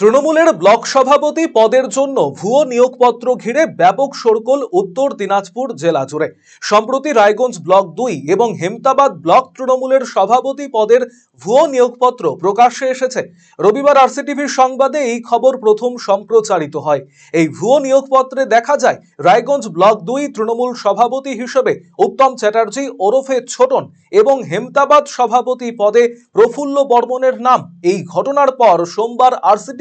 তৃণমূলের ব্লক সভাপতি পদের জন্য ভুয়ো নিয়োগপত্র ঘিরে ব্যাপক সরকল উত্তর দিনাজপুর জেলা জুড়ে। সম্প্রতি রায়গঞ্জ ব্লক দুই এবং হেমতাবাদ ব্লক তৃণমূলের সভাপতি পদের ভুয়ো নিয়োগপত্র প্রকাশ্যে এসেছে। রবিবার আরসিটিভির সংবাদে এই খবর প্রথম সম্প্রচারিত হয়। এই ভুয়ো নিয়োগপত্রে দেখা যায়, রায়গঞ্জ ব্লক দুই তৃণমূল সভাপতি হিসেবে উত্তম চ্যাটার্জি, ওরফে ছোটন এবং হেমতাবাদ সভাপতি পদে প্রফুল্ল বর্মনের নাম। এই ঘটনার পর সোমবার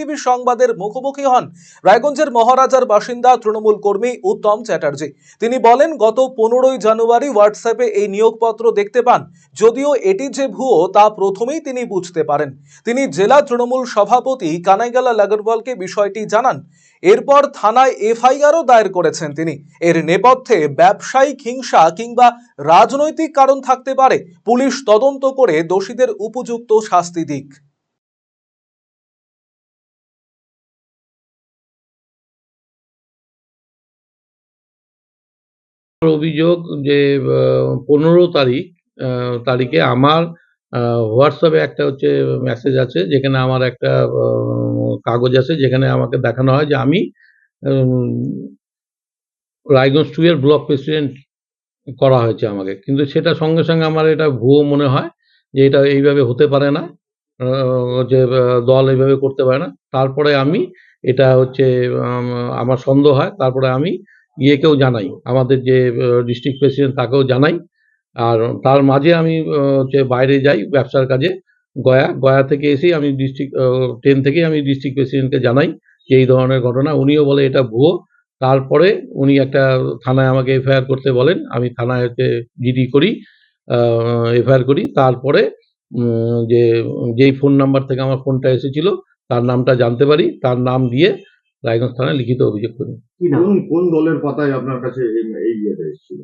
আরসিটিভি সংবাদের মুখোমুখি হন রায়গঞ্জের মহারাজার বাসিন্দা তৃণমূল কর্মী উত্তম চ্যাটার্জি। তিনি বলেন, গত পনেরোই জানুয়ারি হোয়াটসঅ্যাপে এই নিয়োগপত্র দেখতে পান, যদিও এটি যে ভুয়ো তা প্রথমেই তিনি বুঝতে পারেন। তিনি জেলা তৃণমূল সভাপতি কানাইগালা লাগরওয়ালকে বিষয়টি জানান। এরপর থানায় এফআইআরও দায়ের করেছেন তিনি। এর নেপথ্যে ব্যবসায়িক হিংসা কিংবা রাজনৈতিক কারণ থাকতে পারে, পুলিশ তদন্ত করে দোষীদের উপযুক্ত শাস্তি দিক। আমার অভিযোগ যে পনেরো তারিখ তারিখে আমার হোয়াটসঅ্যাপে একটা হচ্ছে মেসেজ আছে, যেখানে আমার একটা কাগজ আছে, যেখানে আমাকে দেখানো হয় যে আমি রায়গঞ্জ টু এর ব্লক প্রেসিডেন্ট করা হয়েছে আমাকে। কিন্তু সেটা সঙ্গে সঙ্গে আমার এটা ভুয়ো মনে হয় যে এটা এইভাবে হতে পারে না যে দল এইভাবে করতে পারে না। তারপরে আমি এটা হচ্ছে আমার সন্দেহ হয়, তারপরে আমি ইয়েকেও জানাই। আমাদের যে ডিস্ট্রিক্ট প্রেসিডেন্ট তাকেও জানাই। আর তার মাঝে আমি হচ্ছে বাইরে যাই ব্যবসার কাজে। গয়া গয়া থেকে এসেই আমি ডিস্ট্রিক্ট ট্রেন থেকেই আমি ডিস্ট্রিক্ট প্রেসিডেন্টকে জানাই যে, এই ধরনের ঘটনা। উনিও বলে এটা ভুয়ো। তারপরে উনি একটা থানায় আমাকে এফআইআর করতে বলেন। আমি থানায় হচ্ছে জিডি করি এফআইআর করি। তারপরে যে, যেই ফোন নাম্বার থেকে আমার ফোনটা এসেছিল, তার নামটা জানতে পারি। তার নাম দিয়ে রায়গঞ্জ থানায় লিখিত অভিযোগ করি। কোন কোন দলের পাতায় আপনার কাছে এই- এই ইয়েটা এসেছিল?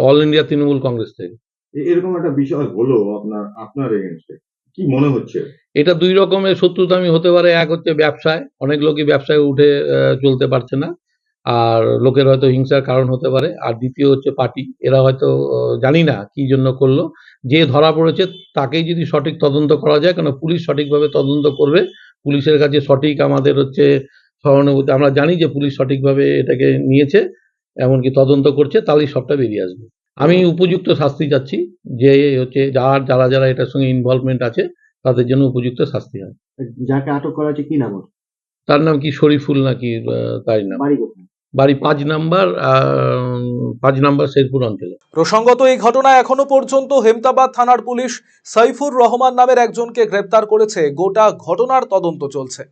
অল ইন্ডিয়া তৃণমূল কংগ্রেস থেকে। এরকম একটা বিষয় হলো আপনার আপনার এগেনস্টে কি মনে হচ্ছে? এটা দুই রকমের শত্রুতামি হতে পারে। এক হচ্ছে ব্যবসায়। অনেক লোকই ব্যবসায় উঠে চলতে পারছে না। আর লোকের হয়তো হিংসার কারণ হতে পারে। আর দ্বিতীয় হচ্ছে পার্টি। এরা হয়তো জানি না কি জন্য করল। যে ধরা পড়েছে তাকেই যদি সঠিক তদন্ত করা যায় কেন পুলিশ সঠিকভাবে তদন্ত করবে? পুলিশের কাছে সঠিক আমাদের হচ্ছে সহানুভূতি আমরা জানি যে পুলিশ সঠিকভাবে এটাকে নিয়েছে এমনকি তদন্ত করছে তাহলেই সবটা বেরিয়ে আসবে। আমি উপযুক্ত শাস্তি চাচ্ছি যে হচ্ছে যার যারা যারা এটার সঙ্গে ইনভলভমেন্ট আছে তাদের জন্য উপযুক্ত শাস্তি হয়। যাকে আটক করা হয়েছে কি নাম তার নাম কি? শরীফুল নাকি? তাই নাম। বাড়ি পাঁচ নাম্বার আহ, পাঁচ নাম্বার শেরপুর অঞ্চলে। প্রসঙ্গত এই ঘটনায় এখনও পর্যন্ত হেমতাবাদ থানার পুলিশ সাইফুর রহমান নামের একজনকে গ্রেপ্তার করেছে। গোটা ঘটনার তদন্ত চলছে।